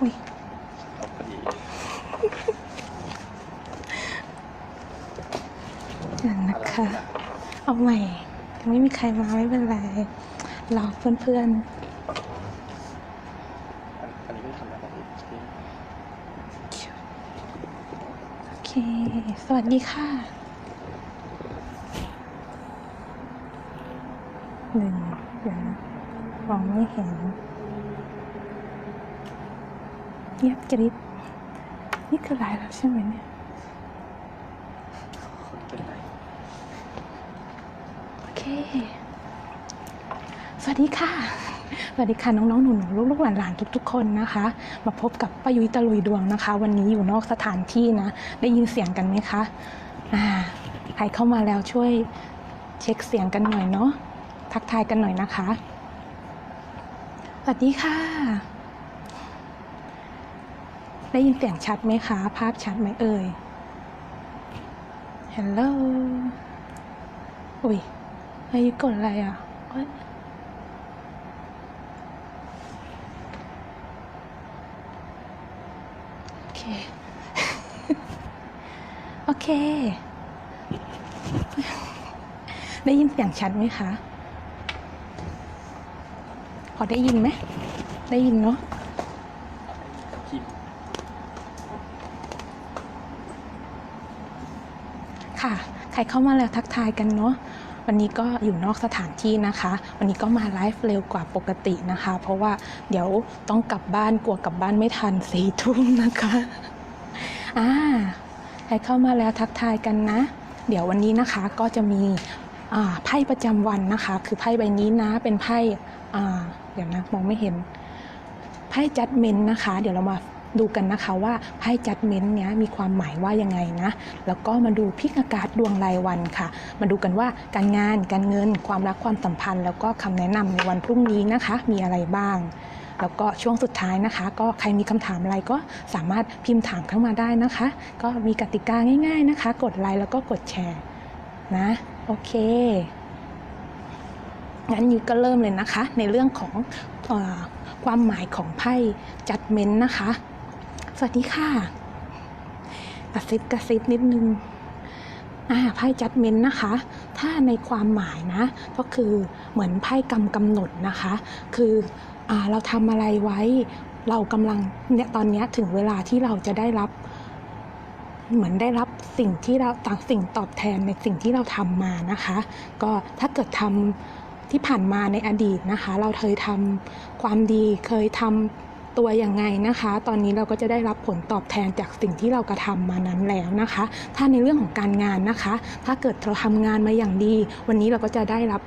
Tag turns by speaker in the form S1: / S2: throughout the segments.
S1: อุ้ย
S2: เอาพอดี
S1: อย่างนะคะ เอาใหม่ ยังไม่มีใครมาไม่เป็นไรรอเพื่อน
S2: อันอันนี้ไม่ทำแล้วพี่ที่
S1: ๆโอเค สวัสดีค่ะหนึ่งเดี๋ยวนะมองไม่เห็น เงียบ กริบนี่คือไลฟ์แล้วใช่ไหมเนี่ยโอเค สวัสดีค่ะ สวัสดีค่ะ น้องๆ หนูๆลูกๆหลานๆทุก ๆ คนนะคะ มาพบกับป้ายุ้ยตะลุยดวงนะคะ วันนี้อยู่นอกสถานที่นะ ได้ยินเสียงกันไหมคะอ่าใครเข้ามาแล้วช่วยเช็คเสียงกันหน่อยเนาะทักทายกันหน่อยนะคะ สวัสดีค่ะ ได้ยินเสียงชัดไหมคะ ภาพชัดไหมเอ่ย ฮัลโหล อุ้ยอายุกดอะไรอะโอเค โอเค ได้ยินเสียงชัดไหมคะ พอได้ยินไหม ได้ยินเนาะ
S2: กับพิมพ์
S1: ค่ะ ใครเข้ามาแล้วทักทายกันเนาะวันนี้ก็อยู่นอกสถานที่นะคะ วันนี้ก็มาไลฟ์เร็วกว่าปกตินะคะ เพราะว่าเดี๋ยวต้องกลับบ้านกลัวกลับบ้านไม่ทันสี่ทุ่มนะคะอ่าใครเข้ามาแล้วทักทายกันนะ เดี๋ยววันนี้นะคะก็จะมีไพ่ประจำวันนะคะ คือไพ่ใบนี้นะเป็นไพ่เดี๋ยวนะมองไม่เห็นไพ่จัดเมนนะคะ เดี๋ยวเรามา ดูกันนะคะว่าไพ่จัดเม้นเนี้ยมีความหมายว่ายังไงนะ แล้วก็มาดูพิกอากาศดวงรายวันค่ะ มาดูกันว่าการงานการเงิน ความรักความสัมพันธ์ แล้วก็คำแนะนำในวันพรุ่งนี้นะคะ มีอะไรบ้าง แล้วก็ช่วงสุดท้ายนะคะ ก็ใครมีคำถามอะไรก็สามารถพิมพ์ถามเข้ามาได้นะคะ ก็มีกติกาง่าย ๆนะคะ กดไลค์แล้วก็กดแชร์นะโอเคงั้นยูก็เริ่มเลยนะคะ ในเรื่องของอความหมายของไพ่จัดเม้นนะคะ สวัสดีค่ะกระซิบกระซิบนิดนึงอ่าไพ่จัดเมนนะคะ ถ้าในความหมายนะ ก็คือเหมือนไพ่กำกำหนดนะคะ คืออ่าเราทำอะไรไว้ เรากำลังเนี่ยตอนนี้ถึงเวลาที่เราจะได้รับเหมือนได้รับสิ่งที่เราต่างสิ่งตอบแทนในสิ่งที่เราทำมานะคะ ก็ถ้าเกิดทำที่ผ่านมาในอดีตนะคะ เราเคยทำความดีเคยทำ ตัวอย่างไงนะคะ ตอนนี้เราก็จะได้รับผลตอบแทนจากสิ่งที่เรากระทำมานั้นแล้วนะคะ ถ้าในเรื่องของการงานนะคะ ถ้าเกิดเราทำงานมาอย่างดี วันนี้เราก็จะได้รับ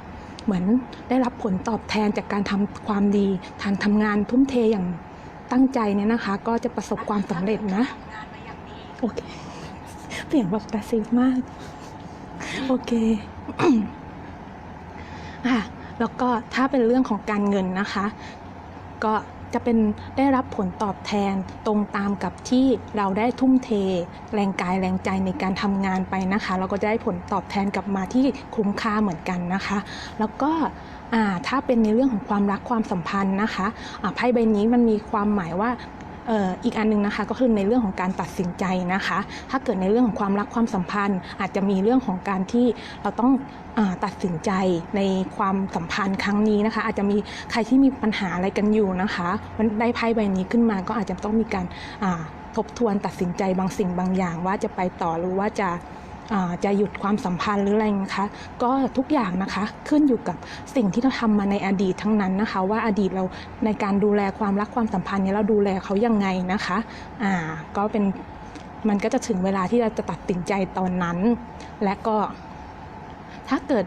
S1: เหมือนได้รับผลตอบแทนจากการทำความดีทางทำงานทุ่มเทอย่างตั้งใจเนี่ยนะคะ ก็จะประสบความสำเร็จนะโอเคเสียงแบบกระซิบมาก โอเคอะแล้วก็ถ้าเป็นเรื่องของการเงินนะคะ ก็ จะเป็นได้รับผลตอบแทนตรงตามกับที่เราได้ทุ่มเท แรงกายแรงใจในการทำงานไปนะคะ เราก็จะได้ผลตอบแทนกลับมาที่คุ้มค่าเหมือนกันนะคะ แล้วก็ถ้าเป็นในเรื่องของความรักความสัมพันธ์นะคะไพ่ใบนี้มันมีความหมายว่า อีกอันหนึงนะคะก็คือในเรื่องของการตัดสินใจนะคะ ถ้าเกิดในเรื่องของความรักความสัมพันธ์ อาจจะมีเรื่องของการที่เราต้องอตัดสินใจในความสัมพันธ์ครั้งนี้นะคะ อาจจะมีใครที่มีปัญหาอะไรกันอยู่นะคะมันได้ไพ่ใบนี้ขึ้นมาก็อาจจะต้องมีการทบทวนตัดสินใจบางสิ่งบางอย่าง ว่าจะไปต่อหรือว่าจะ จะหยุดความสัมพันธ์หรืออะไรนะคะก็ทุกอย่างนะคะขึ้นอยู่กับสิ่งที่เราทำมาในอดีตทั้งนั้นนะคะ ว่าอดีตเราในการดูแลความรักความสัมพันธ์เนี่ยเราดูแลเขายังไงนะคะอ่าก็เป็นมันก็จะถึงเวลาที่เราจะตัดสินใจตอนนั้น และก็ถ้าเกิด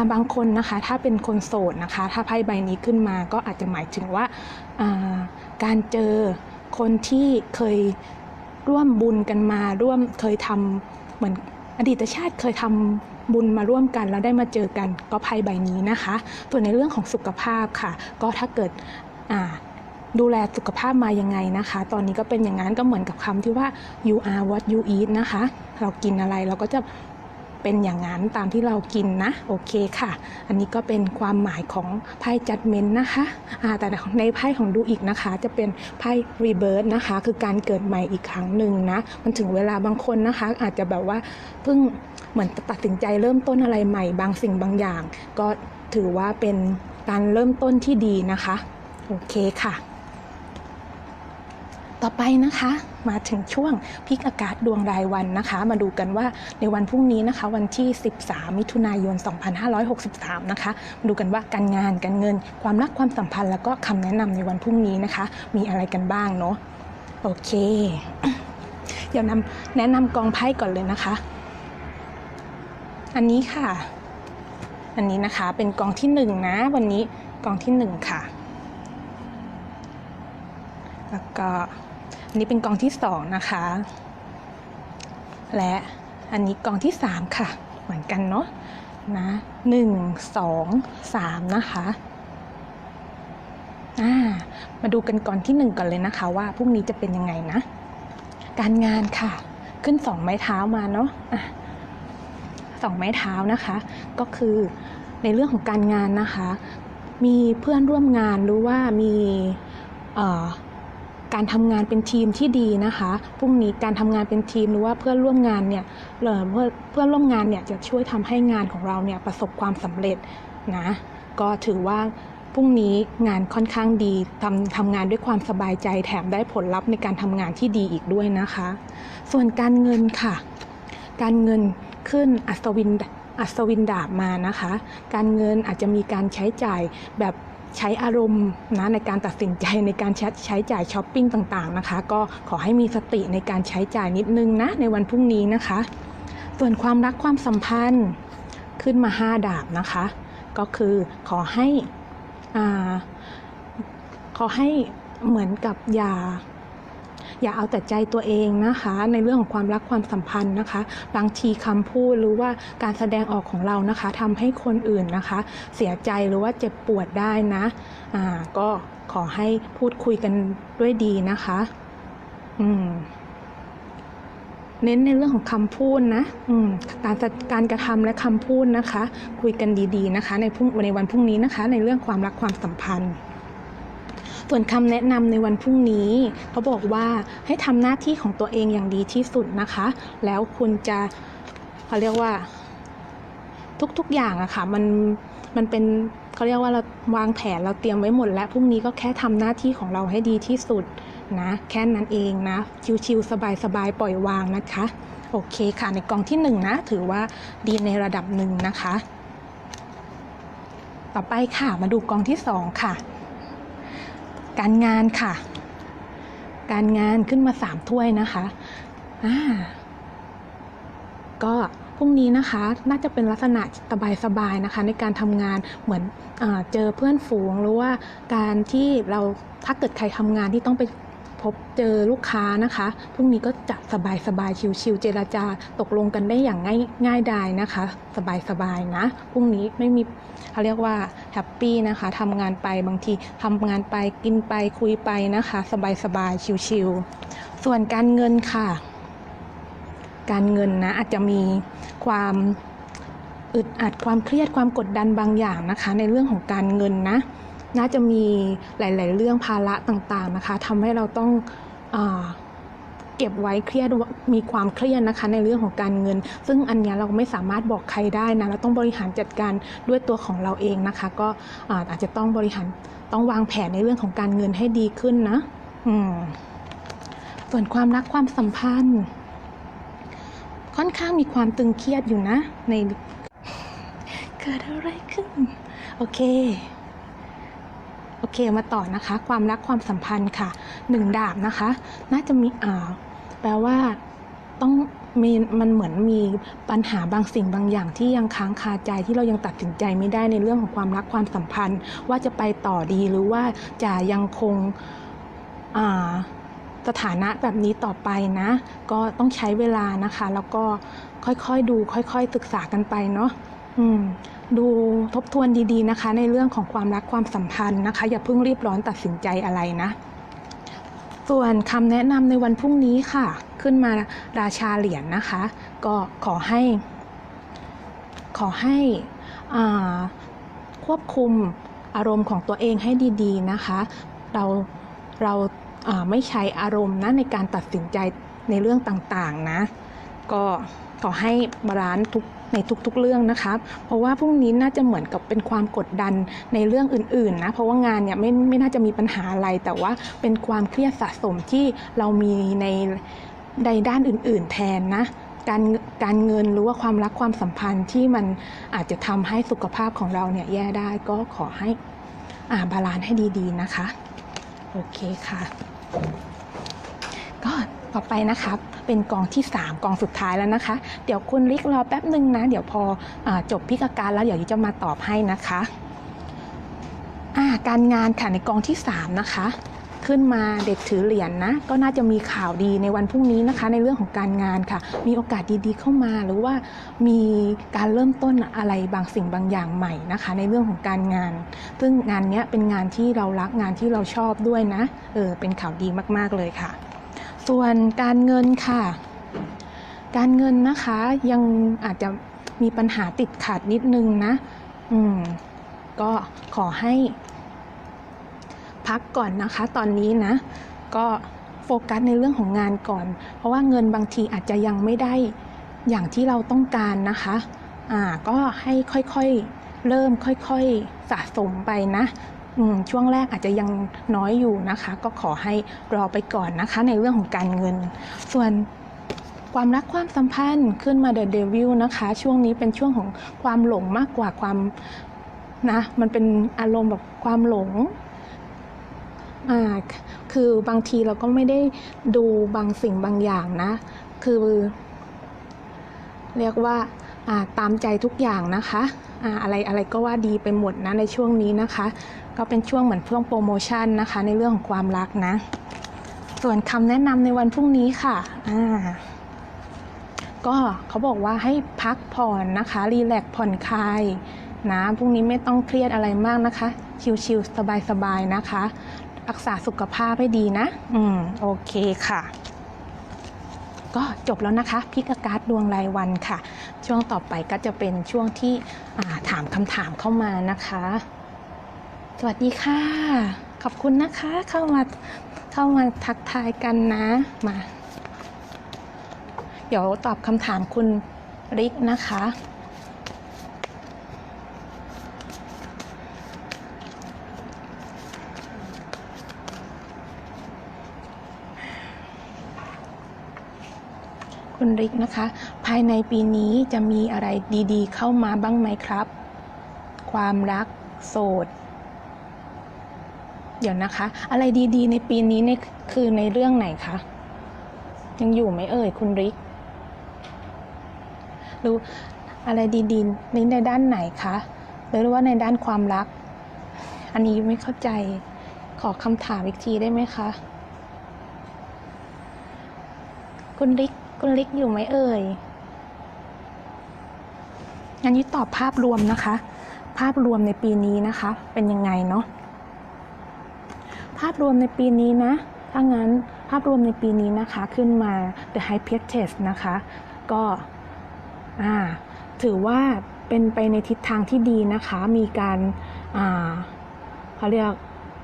S1: าบางคนนะคะถ้าเป็นคนโสดนะคะ ถ้าไพ่ใบนี้ขึ้นมาก็อาจจะหมายถึงว่าอ่าการเจอคนที่เคยร่วมบุญกันมาร่วมเคยทำเหมือน อดีตชาติเคยทำบุญมาร่วมกันแล้วได้มาเจอกันก็ไพ่ใบนี้นะคะ ส่วนในเรื่องของสุขภาพค่ะ ก็ถ้าเกิดดูแลสุขภาพมายังไงนะคะ ตอนนี้ก็เป็นอย่างนั้นก็เหมือนกับคำที่ว่า you are what you eat นะคะ เรากินอะไรเราก็จะ เป็นอย่างนั้นตามที่เรากินนะ โอเคค่ะ อันนี้ก็เป็นความหมายของไพ่จัดเมนนะคะแต่ในไพ่ของดูอีกนะคะ จะเป็นไพ่รีเบิร์นะคะ คือการเกิดใหม่อีกครั้งหนึ่งนะมันถึงเวลาบางคนนะคะ อาจจะแบบว่าเพิ่งเหมือนตัดสินใจเริ่มต้นอะไรใหม่ บางสิ่งบางอย่าง ก็ถือว่าเป็นการเริ่มต้นที่ดีนะคะ โอเคค่ะ ต่อไปนะคะ มาถึงช่วงพิกอากาศดวงรายวันนะคะ มาดูกันว่าในวันพรุ่งนี้นะคะ วันที่ 13 มิถุนายน 2563 นะคะมาดูกันว่าการงานการเงิน ความรักความสัมพันธ์แล้วก็คำแนะนำในวันพรุ่งนี้นะคะ มีอะไรกันบ้างเนาะโอเค เดี๋ยวนำแนะนำกองไพ่ก่อนเลยนะคะ อันนี้ค่ะ อันนี้นะคะเป็นกองที่หนึ่งนะ วันนี้กองที่หนึ่งค่ะ แล้วก็ นี้เป็นกองที่สองนะคะ และอันนี้กองที่สามค่ะ เหมือนกันเนาะนะหนึ่งสองสามนะคะามาดูกันก่อนที่หนึ่งก่อนเลยนะคะ ว่าพรุ่งนี้จะเป็นยังไงนะ การงานค่ะ ขึ้นสองไม้เท้ามาเนาะอะสองไม้เท้านะคะ ก็คือในเรื่องของการงานนะคะ มีเพื่อนร่วมงานหรือว่ามีเอ่อ การทำงานเป็นทีมที่ดีนะคะพรุ่งนี้การทำงานเป็นทีมหรือว่าเพื่อนร่วมงานเนี่ยเอ่อเพื่อเพื่อนร่วมงานเนี่ยจะช่วยทำให้งานของเราเนี่ยประสบความสำเร็จนะก็ถือว่าพรุ่งนี้งานค่อนข้างดีทำทำงานด้วยความสบายใจแถมได้ผลลัพธ์ในการทำงานที่ดีอีกด้วยนะคะ ส่วนการเงินค่ะ การเงินขึ้นอัศวินอัศวินดาบมานะคะ การเงินอาจจะมีการใช้จ่ายแบบ ใช้อารมณ์นะในการตัดสินใจในการใช้ใช้จ่ายช้อปปิ้งต่างๆนะคะ ก็ขอให้มีสติในการใช้จ่ายนิดนึงนะในวันพรุ่งนี้นะคะ ส่วนความรักความสัมพันธ์ขึ้นมาห้าดาบนะคะ ก็คือขอให้อ่าขอให้เหมือนกับอย่า อย่าเอาแต่ใจตัวเองนะคะ ในเรื่องของความรักความสัมพันธ์นะคะ บางทีคำพูดหรือว่าการแสดงออกของเรานะคะทำให้คนอื่นนะคะ เสียใจหรือว่าเจ็บปวดได้นะอ่าก็ขอให้พูดคุยกันด้วยดีนะคะ อืมเน้นในเรื่องของคำพูดนะอืมการการกระทำและคำพูดนะคะ คุยกันดีๆนะคะ ในพรุ่งในวันพรุ่งนี้นะคะ ในเรื่องความรักความสัมพันธ์ ส่วนคำแนะนำในวันพรุ่งนี้เขาบอกว่าให้ทำหน้าที่ของตัวเองอย่างดีที่สุดนะคะ แล้วคุณจะเขาเรียกว่า ทุกๆอย่างอะค่ะมันมันเป็นเขาเรียกว่าเราวางแผนเราเตรียมไว้หมด แล้วพรุ่งนี้ก็แค่ทำหน้าที่ของเราให้ดีที่สุดนะ แค่นั้นเองนะชิวๆสบายๆปล่อยวางนะคะ โอเคค่ะ ในกองที่หนึ่งนะถือว่าดีในระดับหนึ่งนะคะ ต่อไปค่ะมาดูกองที่สองค่ะ การงานค่ะ การงานขึ้นมาสามถ้วยนะคะอ่าก็พรุ่งนี้นะคะน่าจะเป็นลักษณะสบายๆนะคะ ในการทำงานเหมือนอเจอเพื่อนฝูงหรือว่าการที่เราถ้าเกิดใครทำงานที่ต้องไป พบเจอลูกค้านะคะ พรุ่งนี้ก็จะสบายๆชิวๆเจราจาตกลงกันได้อย่างง่ายง่ายดายนะคะ สบายๆนะ พรุ่งนี้ไม่มีเขาเรียกว่าแฮปปี้นะคะทำงานไปบางทีทำงานไปกินไปคุยไปนะคะ สบายๆชิวๆส่วนการเงินค่ะ การเงินนะอาจจะมีความอึดอัดความเครียดความกดดันบางอย่างนะคะ ในเรื่องของการเงินนะ น่าจะมีหลาย ๆ เรื่องภาระต่างๆนะคะทำให้เราต้องอเก็บไว้เครียดมีความเครียดนะคะในเรื่องของการเงิน ซึ่งอันนี้เราไม่สามารถบอกใครได้นะเราต้องบริหารจัดการด้วยตัวของเราเองนะคะ ก็อาอาจจะต้องบริหารต้องวางแผนในเรื่องของการเงินให้ดีขึ้นนะอืส่วนความรักความสัมพันธ์ ค่อนข้างมีความตึงเครียดอยู่นะ ในเกิดอะไรขึ้น โอเค โอเคมาต่อนะคะ ความรักความสัมพันธ์ค่ะหนึ่งดาบนะคะ น่าจะมีอ่าแปลว่าต้องมีมันเหมือนมีปัญหาบางสิ่งบางอย่างที่ยังค้างคาใจที่เรายังตัดสินใจไม่ได้ในเรื่องของความรักความสัมพันธ์ ว่าจะไปต่อดีหรือว่าจะยังคงอ่าสถานะแบบนี้ต่อไปนะ ก็ต้องใช้เวลานะคะ แล้วก็ค่อยๆดูค่อยๆศึกษากันไปเนาะ ดูทบทวนดีๆนะคะ ในเรื่องของความรักความสัมพันธ์นะคะ อย่าเพิ่งรีบร้อนตัดสินใจอะไรนะ ส่วนคำแนะนำในวันพรุ่งนี้ค่ะ ขึ้นมาราชาเหรียญนะคะ ก็ขอให้ ขอให้ควบคุมอารมณ์ของตัวเองให้ดีๆนะคะ เราเราอ่าไม่ใช้อารมณ์นะในการตัดสินใจในเรื่องต่างๆนะ ก็ขอให้บาลานซ์ทุก ในทุกๆเรื่องนะคะ เพราะว่าพรุ่งนี้น่าจะเหมือนกับเป็นความกดดันในเรื่องอื่นๆนะ เพราะว่างานเนี่ยไม่ไม่น่าจะมีปัญหาอะไร แต่ว่าเป็นความเครียดสะสมที่เรามีในในด้านอื่น ๆ แทนนะการการเงินหรือว่าความรักความสัมพันธ์ที่มันอาจจะทำให้สุขภาพของเราเนี่ยแย่ได้ก็ขอให้อ่าบาลานซ์ให้ดีๆนะคะ โอเคค่ะ ก็ ต่อไปนะคะเป็นกองที่ 3 กองสุดท้ายแล้วนะคะ เดี๋ยวคุณลิกรอแป๊บหนึ่งนะ เดี๋ยวพออจบพิกาการแล้วเดี๋ยวจะมาตอบให้นะคะาการงานค่ะในกองที่ 3 นะคะ ขึ้นมาเด็กถือเหรียญนะก็น่าจะมีข่าวดีในวันพรุ่งนี้นะคะ ในเรื่องของการงานค่ะ มีโอกาสดีๆเข้ามาหรือว่ามีการเริ่มต้นอะไรบางสิ่งบางอย่างใหม่นะคะ ในเรื่องของการงาน ซึ่งงานนี้เป็นงานที่เรารักงานที่เราชอบด้วยนะเออเป็นข่าวดีมากๆเลยค่ะ ส่วนการเงินค่ะ การเงินนะคะยังอาจจะมีปัญหาติดขัดนิดนึงนะ อืม ก็ขอให้ พักก่อนนะคะ ตอนนี้นะ ก็โฟกัสในเรื่องของงานก่อน เพราะว่าเงินบางทีอาจจะยังไม่ได้อย่างที่เราต้องการนะคะ อ่า ก็ให้ค่อยๆ เริ่มค่อยๆ สะสมไปนะ ช่วงแรกอาจจะยังน้อยอยู่นะคะ ก็ขอให้รอไปก่อนนะคะ ในเรื่องของการเงิน ส่วนความรักความสัมพันธ์ขึ้นมาเดอะเดวิลนะคะ ช่วงนี้เป็นช่วงของความหลงมากกว่าความนะมันเป็นอารมณ์แบบความหลงอ่าคือบางทีเราก็ไม่ได้ดูบางสิ่งบางอย่างนะ คือ เรียกว่าาตามใจทุกอย่างนะคะอ่าอะไรอะไรก็ว่าดีไปหมดนะในช่วงนี้นะคะ ก็เป็นช่วงเหมือนช่วงโปรโมชั่นนะคะ ในเรื่องของความรักนะ ส่วนคำแนะนำในวันพรุ่งนี้ค่ะอ่าก็เขาบอกว่าให้พักผ่อนนะคะรีแลกผ่อนคลายนะพรุ่งนี้ไม่ต้องเครียดอะไรมากนะคะ ชิลๆสบายๆนะคะ รักษาสุขภาพให้ดีนะ อืมโอเคค่ะ ก็จบแล้วนะคะพิกการ์ดดวงรายวันค่ะ ช่วงต่อไปก็จะเป็นช่วงที่ถามคำถามเข้ามานะคะ สวัสดีค่ะ ขอบคุณนะคะ เข้ามาเข้ามาทักทายกันนะมา เดี๋ยวตอบคำถามคุณริกนะคะ คุณริกนะคะ ภายในปีนี้จะมีอะไรดีๆ เข้ามาบ้างไหมครับ ความรักโสด เดี๋ยวนะคะ อะไรดีๆ ในปีนี้เนี่ยคือในเรื่องไหนคะยังอยู่ไหมเอ่ยคุณริกหรืออะไรดีๆในในด้านไหนคะหรือว่าในด้านความรัก อันนี้ไม่เข้าใจขอคำถามอีกทีได้ไหมคะ คุณริกคุณริกอยู่ไหมเอ่ยงั้นนี้ตอบภาพรวมนะคะ ภาพรวมในปีนี้นะคะ เป็นยังไงเนาะ ภาพรวมในปีนี้นะ ถ้างั้นภาพรวมในปีนี้นะคะขึ้นมา The High Priestess นะคะ ก็ถือว่าเป็นไปในทิศทางที่ดีนะคะ มีการาเขาเรียก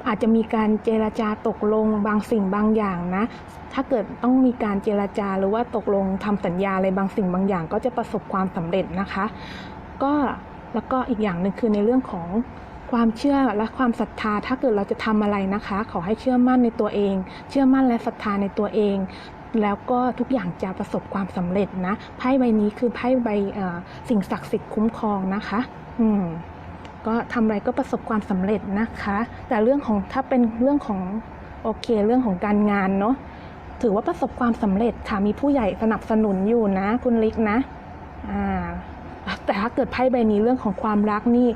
S1: อาจจะมีการเจรจาตกลงบางสิ่งบางอย่างนะ ถ้าเกิดต้องมีการเจรจาหรือว่าตกลงทำสัญญาอะไรบางสิ่งบางอย่าง ก็จะประสบความสำเร็จนะคะ ก็แล้วก็อีกอย่างหนึ่งคือในเรื่องของ ความเชื่อและความศรัทธาถ้าเกิดเราจะทำอะไรนะคะ ขอให้เชื่อมั่นในตัวเอง เชื่อมั่นและศรัทธาในตัวเอง แล้วก็ทุกอย่างจะประสบความสำเร็จนะไพ่ใบนี้คือไพ่ใบเอ่สิ่งศักดิ์สิทธิ์คุ้มครองนะคะ อืมก็ทำอะไรก็ประสบความสำเร็จนะคะ แต่เรื่องของถ้าเป็นเรื่องของโอเคเรื่องของการงานเนาะถือว่าประสบความสำเร็จค่ะมีผู้ใหญ่สนับสนุนอยู่นะ คุณลิกนะอ่า แต่ถ้าเกิดไพ่ใบนี้เรื่องของความรักนี่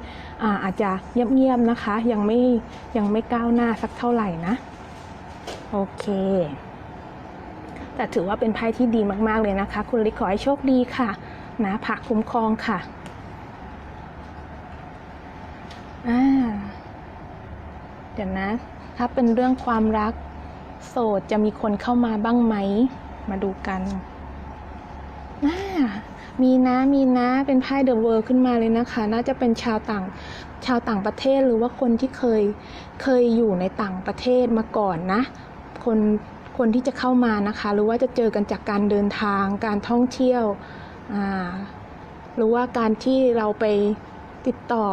S1: อาอาจจะเงียบๆนะคะ ยังไม่ยังไม่ก้าวหน้าสักเท่าไหร่นะ โอเค แต่ถือว่าเป็นไพ่ที่ดีมากๆเลยนะคะ คุณลิขอให้โชคดีค่ะนะพระคุ้มครองค่ะอ่าเดี๋ยวนะ ถ้าเป็นเรื่องความรักโสดจะมีคนเข้ามาบ้างไหม มาดูกันอ่า มีนะมีนะเป็นไพ่เดอะเวิร์ขึ้นมาเลยนะคะ น่าจะเป็นชาวต่างชาวต่างประเทศหรือว่าคนที่เคยเคยอยู่ในต่างประเทศมาก่อนนะ คนคนที่จะเข้ามานะคะ หรือว่าจะเจอกันจากการเดินทาง การท่องเที่ยวหรือว่าการที่เราไปติดต่อ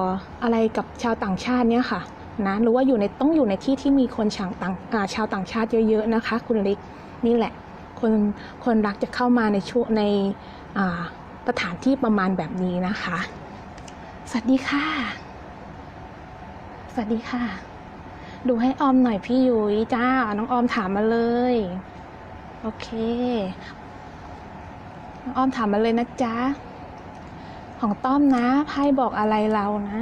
S1: อะไรกับชาวต่างชาติเนี่ยค่ะนะหรือว่าอยู่ในต้องอยู่ในที่ที่มีคนชาวต่างาชาวต่างชาติเยอะๆนะคะ คุณลิกนี่แหละคนคนรักจะเข้ามาในช่วงใน สถานที่ประมาณแบบนี้นะคะ สวัสดีค่ะ สวัสดีค่ะ ดูให้ออมหน่อยพี่ยุ้ยจ้า น้องออมถามมาเลย โอเค น้องออมถามมาเลยนะจ๊ะ ของต้อมนะไพ่บอกอะไรเรานะ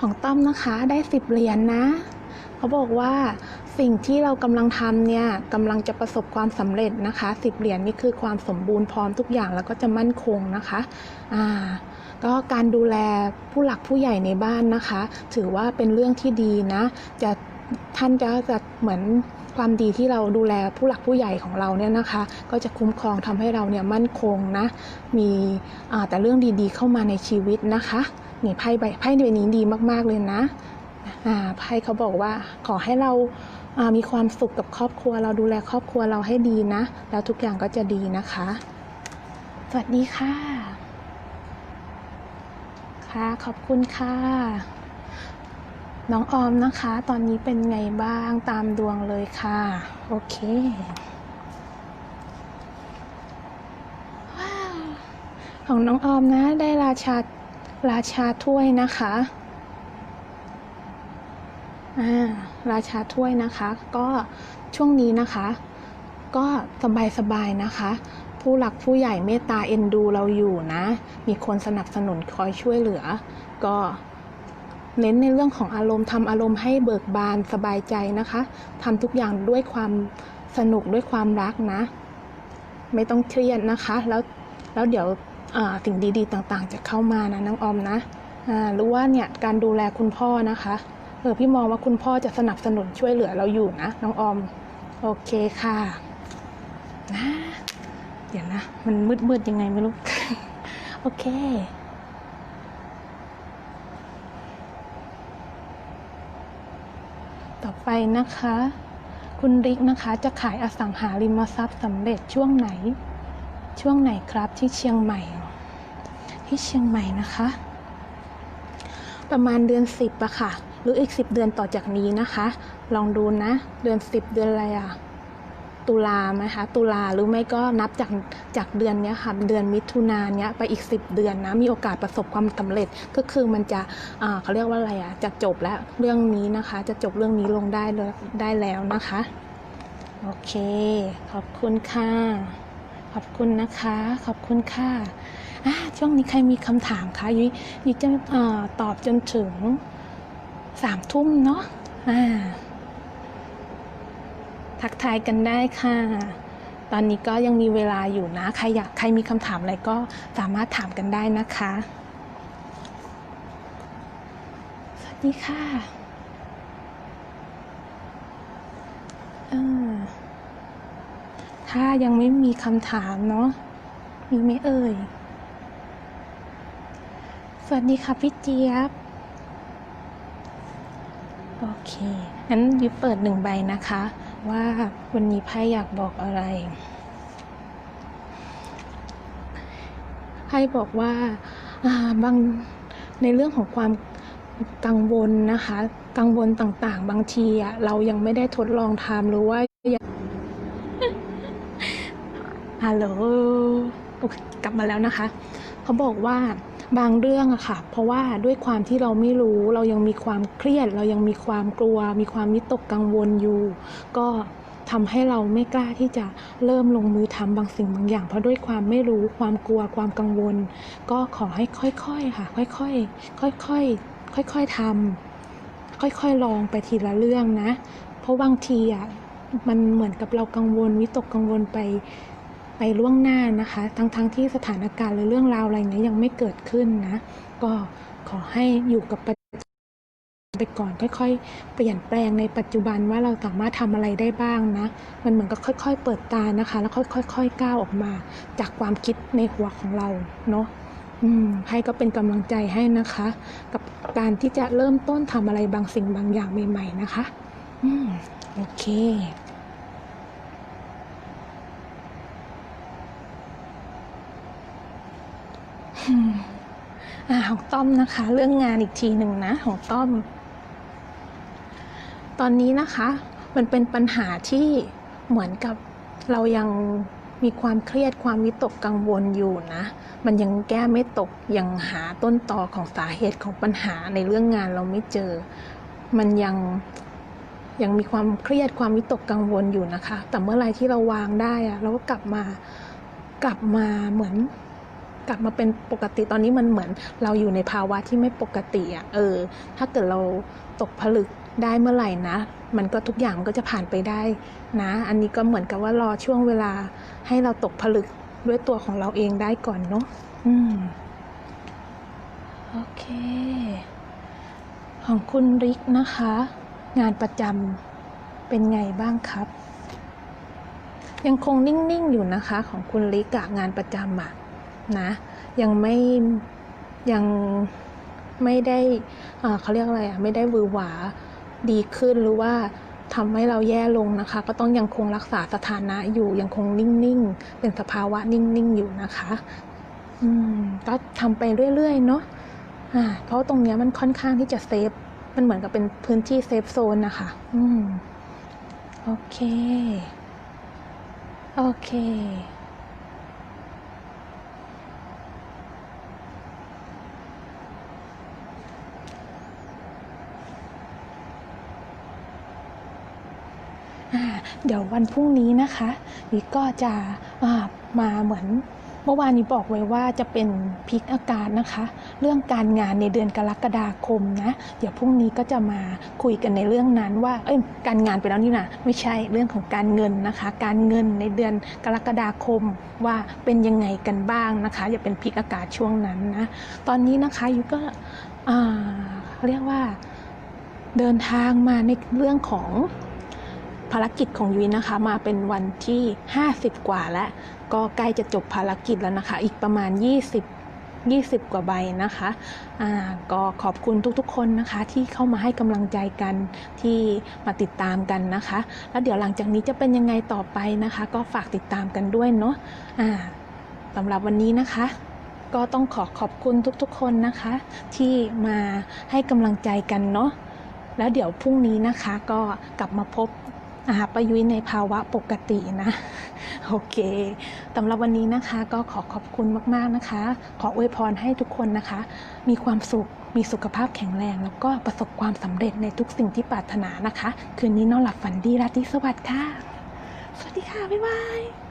S1: ของต้อมนะคะได้สิบเหรียญนะเขาบอกว่า สิ่งที่เรากำลังทำเนี่ยกำลังจะประสบความสำเร็จนะคะสิบเหรียญนี่คือความสมบูรณ์พร้อมทุกอย่างแล้วก็จะมั่นคงนะคะอ่าก็การดูแลผู้หลักผู้ใหญ่ในบ้านนะคะ ถือว่าเป็นเรื่องที่ดีนะจะท่านจะจะเหมือนความดีที่เราดูแลผู้หลักผู้ใหญ่ของเราเนี่ยนะคะ ก็จะคุ้มครองทำให้เราเนี่ยมั่นคงนะมีแต่เรื่องดีๆเข้ามาในชีวิตนะคะนี่ไพ่ใบไพ่ใบนี้ดีมากๆเลยนะไพ่เขาบอกว่าขอให้เรา มีความสุขกับครอบครัว เราดูแลครอบครัวเราให้ดีนะ แล้วทุกอย่างก็จะดีนะคะ สวัสดีค่ะ ค่ะ ขอบคุณค่ะ น้องออมนะคะ ตอนนี้เป็นไงบ้างตามดวงเลยค่ะ โอเคว้าวของน้องออมนะได้ราชาราชาถ้วยนะคะ อ่า ราชาถ้วยนะคะ ก็ช่วงนี้นะคะ ก็สบายสบายๆนะคะ ผู้หลักผู้ใหญ่เมตตาเอ็นดูเราอยู่นะ มีคนสนับสนุนคอยช่วยเหลือ ก็เน้นในเรื่องของอารมณ์ทำอารมณ์ให้เบิกบานสบายใจนะคะทำทุกอย่างด้วยความสนุกด้วยความรักนะ ไม่ต้องเครียดนะคะ แล้วแล้วเดี๋ยวสิ่งดีๆ ต่างๆ จะเข้ามานะน้องออมนะหรือว่าเนี่ยการดูแลคุณพ่อนะคะ เออพี่มองว่าคุณพ่อจะสนับสนุนช่วยเหลือเราอยู่นะน้องออม โอเคค่ะนะเดี๋ยวนะ มันมืดๆยังไงไม่รู้ โอเคต่อไปนะคะ คุณริกนะคะจะขายอสังหาริมทรัพย์สำเร็จช่วงไหน ช่วงไหนครับที่เชียงใหม่ ที่เชียงใหม่นะคะ ประมาณเดือนสิบอะค่ะ หรืออีกสิบเดือนต่อจากนี้นะคะ ลองดูนะ เดือนสิบเดือนอะไรอะตุลาไหมคะ ตุลาหรือไม่ก็นับจากจากเดือนนี้ค่ะ เดือนมิถุนายนเนี้ยไปอีกสิบเดือนนะ มีโอกาสประสบความสำเร็จ ก็คือมันจะเขาเรียกว่าอะไรอะจะจบแล้วเรื่องนี้นะคะ จะจบเรื่องนี้ลงได้ได้แล้วนะคะ โอเค ขอบคุณค่ะ ขอบคุณนะคะ ขอบคุณค่ะช่วงนี้ใครมีคำถามคะยุ้ยยุ้ยจะอตอบจนถึง สามทุ่มเนาะอ่าทักทายกันได้ค่ะ ตอนนี้ก็ยังมีเวลาอยู่นะ ใครอยากใครมีคำถามอะไรก็สามารถถามกันได้นะคะ สวัสดีค่ะถ้ายังไม่มีคำถามเนาะ มีไหมเอ่ย สวัสดีค่ะพี่เจี๊ยบ โอเคงั้นยิบเปิดหนึ่งใบนะคะ ว่าวันนี้ไพ่อยากบอกอะไรไพ่บอกว่าบางในเรื่องของความกังวลนะคะ กังวลต่างๆ บางทีอะเรายังไม่ได้ทดลองทำหรือว่าฮัลโหลกลับมาแล้วนะคะ เขาบอกว่า บางเรื่องอะค่ะ เพราะว่าด้วยความที่เราไม่รู้ เรายังมีความเครียด เรายังมีความกลัว มีความวิตกกังวลอยู่ ก็ทำให้เราไม่กล้าที่จะเริ่มลงมือทำบางสิ่งบางอย่าง เพราะด้วยความไม่รู้ความกลัวความกังวล ก็ขอให้ค่อยๆค่ะ ค่อยๆค่อยๆค่อยๆทำค่อยๆลองไปทีละเรื่องนะ เพราะบางทีอะมันเหมือนกับเรากังวลวิตกกังวลไป ไปล่วงหน้านะคะ ทั้งๆทที่สถานการณ์หรือเรื่องราวอะไรเนี้ยยังไม่เกิดขึ้นนะ ก็ขอให้อยู่กับปัจไปก่อนค่อยๆ เปลี่ยนแปลงในปัจจุบันว่าเราสามารถทำอะไรได้บ้างนะ มันเหมือนกับค่อย ๆ เปิดตานะคะ แล้วค่อยๆก้าวออกมา จากความคิดในหัวของเราเนาะให้ก็เป็นกำลังใจให้นะคะ กับการที่จะเริ่มต้นทำอะไรบางสิ่งบางอย่างใหม่ ๆ นะคะ อืม โอเค อ่าของต้อมนะคะ เรื่องงานอีกทีหนึ่งนะ ของต้อม ตอนนี้นะคะ มันเป็นปัญหาที่เหมือนกับเรายังมีความเครียดความวิตกกังวลอยู่นะ มันยังแก้ไม่ตก ยังหาต้นตอของสาเหตุของปัญหาในเรื่องงานเราไม่เจอ มันยังยังมีความเครียดความวิตกกังวลอยู่นะคะ แต่เมื่อไรที่เราวางได้อะเราก็กลับมากลับมาเหมือน กลับมาเป็นปกติตอนนี้มันเหมือนเราอยู่ในภาวะที่ไม่ปกติอะเออ ถ้าเกิดเราตกผลึกได้เมื่อไหร่นะ มันก็ทุกอย่างมันก็จะผ่านไปได้นะ อันนี้ก็เหมือนกับว่ารอช่วงเวลาให้เราตกผลึกด้วยตัวของเราเองได้ก่อนเนาะอืมโอเค ของคุณริกนะคะ งานประจำเป็นไงบ้างครับ ยังคงนิ่ง ๆ อยู่นะคะ ของคุณลิกอะงานประจำอะ นะ ยังไม่ยังไม่ได้เขาเรียกอะไรอะไม่ได้วือหวาดีขึ้นหรือว่าทำให้เราแย่ลงนะคะ ก็ต้องยังคงรักษาสถานะอยู่ยังคงนิ่งๆ เป็นสภาวะนิ่งๆอยู่นะคะ อืมก็ทำไปเรื่อยๆเนาะอ่าเพราะตรงเนี้ยมันค่อนข้างที่จะเซฟมันเหมือนกับเป็นพื้นที่เซฟโซนนะคะ อืมโอเค โอเค เดี๋ยววันพรุ่งนี้นะคะวิก็จะามาเหมือนเมื่อวานนี้บอกไว้ว่าจะเป็นพิกอาการนะคะ เรื่องการงานในเดือนกรกฎาคมนะ เดี๋ยวพรุ่งนี้ก็จะมาคุยกันในเรื่องนั้นว่า เอ้ยการงานไปแล้วนี่นะไม่ใช่เรื่องของการเงินนะคะ การเงินในเดือนกรกฎาคมว่าเป็นยังไงกันบ้างนะคะ อย่าเป็นพิกอากาศช่วงนั้นนะตอนนี้นะคะยุก็เรียกว่าเดินทางมาในเรื่องของ ภารกิจของยุ้ยนะคะ มาเป็นวันที่ 50 กว่าแล้ว ก็ใกล้จะจบภารกิจแล้วนะคะ อีกประมาณ 20 20 กว่าใบนะคะอ่าก็ขอบคุณทุกๆ คนนะคะ ที่เข้ามาให้กำลังใจกันที่มาติดตามกันนะคะ แล้วเดี๋ยวหลังจากนี้จะเป็นยังไงต่อไปนะคะ ก็ฝากติดตามกันด้วยเนาะอ่าสำหรับวันนี้นะคะ ก็ต้องขอขอบคุณทุกๆ คนนะคะ ที่มาให้กำลังใจกันเนาะแล้วเดี๋ยวพรุ่งนี้นะคะก็กลับมาพบ อาประยุ้ยในภาวะปกตินะ โอเคสำหรับวันนี้นะคะก็ขอขอบคุณมาก ๆนะคะ ขออวยพรให้ทุกคนนะคะ มีความสุขมีสุขภาพแข็งแรง แล้วก็ประสบความสำเร็จในทุกสิ่งที่ปรารถนานะคะ คืนนี้นอนหลับฝันดีราตรีสวัสดิ์ค่ะ สวัสดีค่ะ บ๊ายบาย